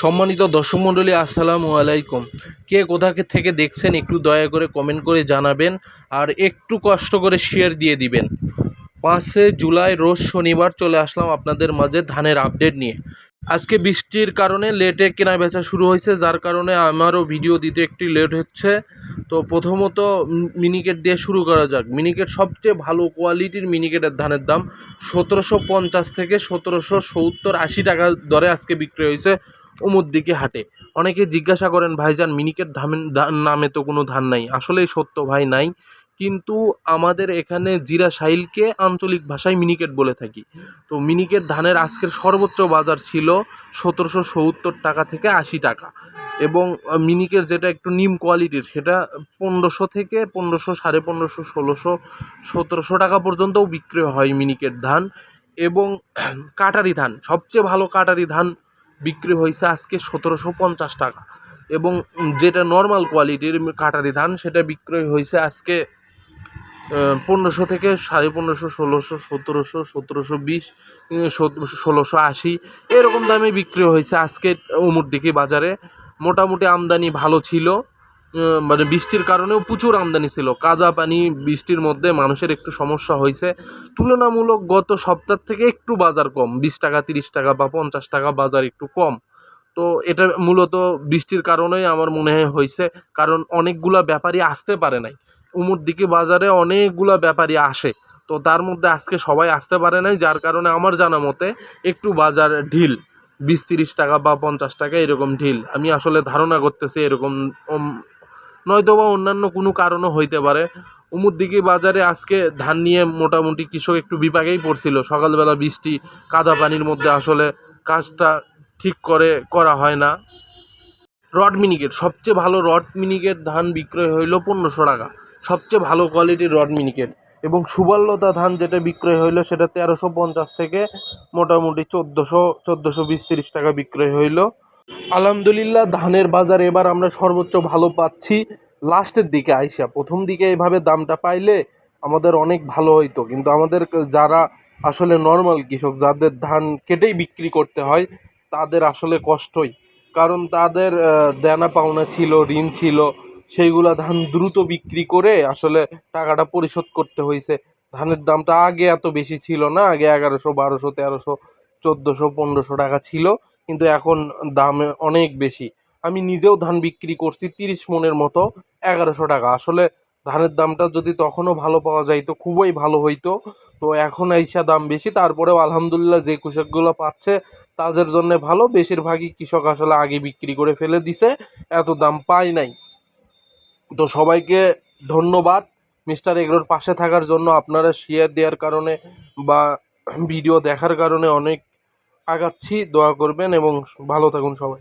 সম্মানিত দর্শক মণ্ডলী, আসসালামু আলাইকুম। কে কোথা থেকে দেখছেন একটু দয়া করে কমেন্ট করে জানাবেন আর একটু কষ্ট করে শেয়ার দিয়ে দিবেন। পাঁচে জুলাই, রোজ শনিবার চলে আসলাম আপনাদের মাঝে ধানের আপডেট নিয়ে। আজকে বৃষ্টির কারণে লেটে কেনা বেচা শুরু হয়েছে, যার কারণে আমারও ভিডিও দিতে একটু লেট হচ্ছে। তো প্রথমত মিনিকেট দিয়ে শুরু করা যাক। মিনিকেট সবচেয়ে ভালো কোয়ালিটির মিনিকেটের ধানের দাম সতেরোশো পঞ্চাশ থেকে সতেরোশো সত্তর আশি টাকা দরে আজকে বিক্রি হয়েছে। দিকে হাঁটে। অনেকে জিজ্ঞাসা করেন ভাইজান মিনিকেট ধামেন ধা- নামে তো কোনো ধান নাই। আসলেই সত্য ভাই নাই। কিন্তু আমাদের এখানে জিরা সাইলকে আঞ্চলিক ভাষায় মিনিকেট বলে থাকি। তো মিনিকেট ধানের আজকের সর্বোচ্চ বাজার ছিল সতেরোশো সত্তর টাকা থেকে আশি টাকা। এবং আহ, মিনিকেট যেটা একটু নিম কোয়ালিটির সেটা পনেরোশো থেকে পনেরোশো সাড়ে পনেরোশো ষোলোশো সতেরোশো টাকা পর্যন্তও বিক্রি হয় মিনিকেট ধান। এবং কাটারি ধান সবচেয়ে ভালো কাটারি ধান বিক্রি হয়েছে আজকে সতেরোশো পঞ্চাশ টাকা। এবং যেটা নর্মাল কোয়ালিটির কাটারি ধান, সেটা বিক্রয় হয়েছে আজকে পনেরোশো থেকে সাড়ে পনেরোশো, ষোলোশো, সতেরোশো সতেরোশো বিশ ষোলোশো আশি, এরকম দামে বিক্রি হয়েছে আজকে দিকে বাজারে। মোটামুটি আমদানি ভালো ছিল। মানে বৃষ্টির কারণেও প্রচুর আমদানি ছিল। কাদা পানি, বৃষ্টির মধ্যে মানুষের একটু সমস্যা হয়েছে। তুলনামূলক গত সপ্তাহ থেকে একটু বাজার কম। বিশ টাকা, তিরিশ টাকা বা পঞ্চাশ টাকা বাজার একটু কম। তো এটা মূলত বৃষ্টির কারণেই আমার মনে হয় হয়েছে। কারণ অনেকগুলা ব্যাপারী আসতে পারে নাই। উমুর দিকে বাজারে অনেকগুলা ব্যাপারী আসে। তো তার মধ্যে আজকে সবাই আসতে পারে নাই, যার কারণে আমার জানা মতে একটু বাজার ঢিল। বিশ, তিরিশ টাকা বা পঞ্চাশ টাকা এরকম ঢিল। আমি আসলে ধারণা করতেছি এরকম নয়তো বা অন্যান্য কোনো কারণও হইতে পারে। উমুর দিকে বাজারে আজকে ধান নিয়ে মোটামুটি কৃষক একটু বিপাকেই পড়ছিল। সকালবেলা বৃষ্টি, কাদা পানির মধ্যে আসলে কাজটা ঠিক করে, করা হয় না। রড মিনিকেট, সবচেয়ে ভালো রড মিনিকেট ধান বিক্রয় হইল পনেরোশো টাকা। সবচেয়ে ভালো কোয়ালিটির রড মিনিকেট এবং সুবল্লতা ধান যেটা বিক্রয় হইল সেটা তেরোশো পঞ্চাশ থেকে মোটামুটি চোদ্দোশো চোদ্দোশো বিশ তিরিশ টাকা বিক্রয় হইল। আলহামদুলিল্লাহ, ধানের বাজার এবার আমরা সর্বোচ্চ ভালো পাচ্ছি। লাস্টের দিকে আইসা, প্রথম দিকে এইভাবে দামটা পাইলে আমাদের অনেক ভালো হইতো। কিন্তু আমাদের যারা আসলে নর্মাল কৃষক, যাদের ধান কেটেই বিক্রি করতে হয়, তাদের আসলে কষ্টই। কারণ তাদের দেনা পাওনা ছিল, ঋণ ছিল, সেইগুলা ধান দ্রুত বিক্রি করে আসলে টাকাটা পরিশোধ করতে হয়েছে ধানের দামটা আগে এত বেশি ছিল না, আগে এগারোশো, বারোশো, তেরোশো, চোদ্দোশো, পনেরোশো টাকা ছিল। কিন্তু এখন দাম অনেক বেশি। আমি নিজেও ধান বিক্রি করছি তিরিশ মনের মতো, এগারোশো টাকা। আসলে ধানের দামটা যদি তখনও ভালো পাওয়া যাইতো, খুবই ভালো হইতো। তো এখন এইসা দাম বেশি, তারপরেও আলহামদুলিল্লাহ যে কৃষকগুলো পাচ্ছে, তাদের জন্য ভালো। বেশিরভাগই কৃষক আসলে আগে বিক্রি করে ফেলে দিছে, এত দাম পায় নাই। তো সবাইকে ধন্যবাদ। মিস্টার এগরোর পাশে থাকার জন্য আপনারা শেয়ার দেওয়ার কারণে বা ভিডিও দেখার কারণে অনেক আগাচ্ছি দোয়া করবেন এবং ভালো থাকুন সবাই।